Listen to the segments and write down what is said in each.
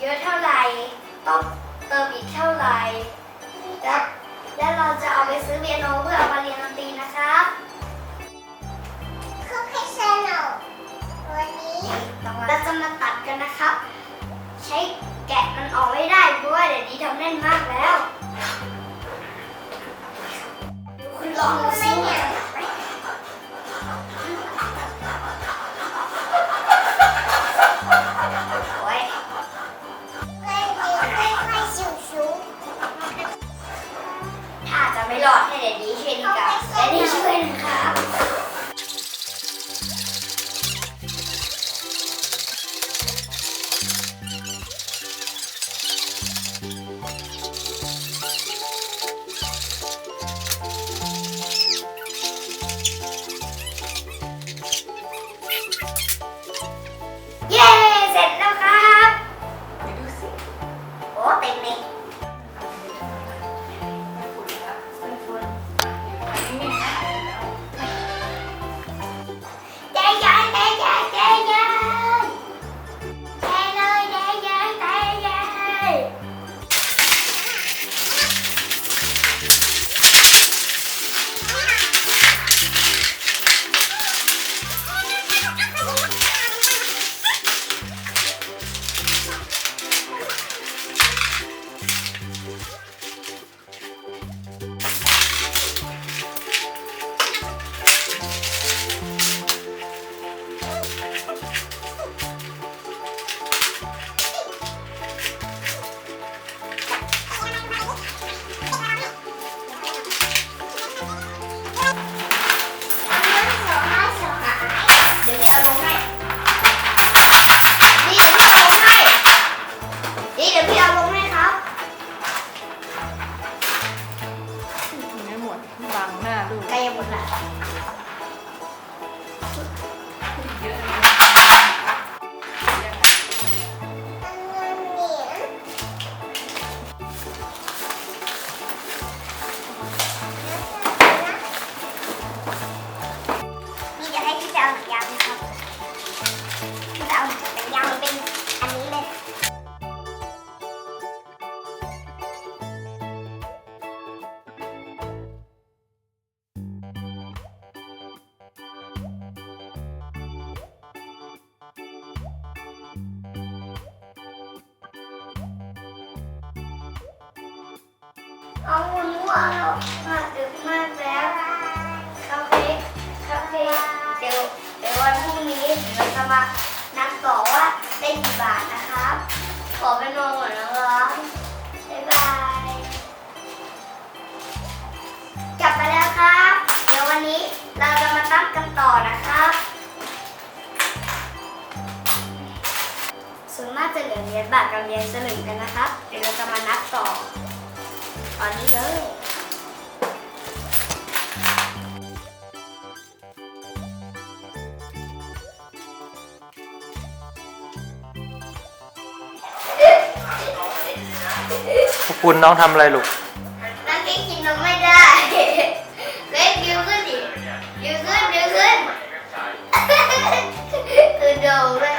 เยอะเท่าไหร่ ต้องเติมอีกเท่าไหร่ และและเราจะเอาไปซื้อเบียโนเพื่อเอามาเรียนดนตรีนะคะคือพิเอลวันนี้เราจะมาตัดกันนะครับ ใช้แกะมันออกไม่ได้เพราะว่าเดี๋ยวดีทำแน่นมากแล้วคุณลองดูสิ ถ้าจะไม่รอดให้เดี๋ยวนี้ช่วยดีกว่าเดี๋ยวนี้ช่วยนะครับ เอาหนูเอามาดึกมากแล้วคาเฟ่คาเฟ่เดี๋ยวเดี๋ยววันพรุ่งนี้เราจะมานับต่อว่าได้กี่บาทนะครับ ขอไปนอนก่อนนะครับ บ๊ายบายกลับมาแล้วครับ เดี๋ยววันนี้เราจะมาตั้งกันต่อนะครับส่วนมากจะเหลือเหรียญบาทกับเหรียญสลึงกันนะครับ เดี๋ยวเราจะมานับต่อ อนนี้เลยพวกคุณน้องทำอะไรลูกนั่งกินนมไม่ได้เล็กยืนขึ้นดิยืนขึ้นยืนขึ้นคือโดนเลย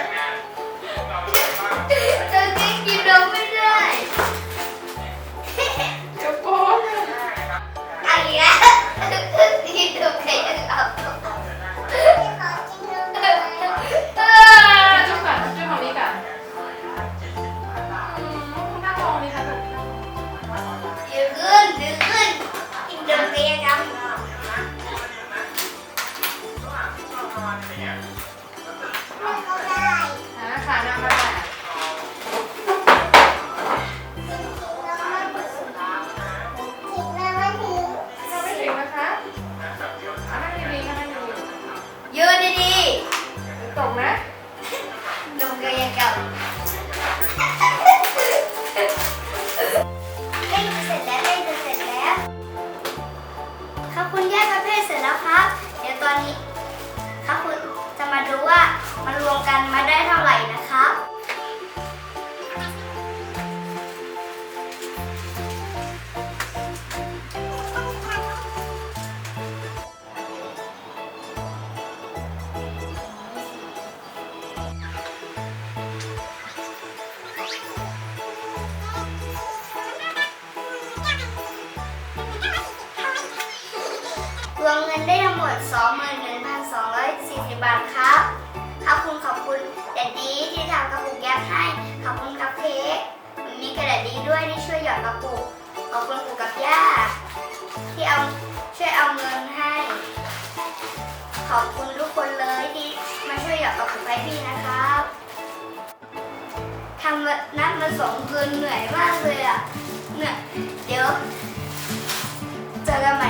วงเงินได้ทั้งหมด 21,240 บาทครับ ขอบคุณขอบคุณแดดดีที่ทำกระปุกยักษ์ให้ ขอบคุณครับเค้กมีกระดาษดีด้วยที่ช่วยหยอดกระปุก ขอบคุณปู่กับย่าที่เอาช่วยเอาเงินให้ ขอบคุณทุกคนเลยที่มาช่วยหยอดกระปุกให้พี่นะครับทำนัดมาสองคืนเหนื่อยมากเลยอะ เหนื่อยเดี๋ยวเจอกันใหม่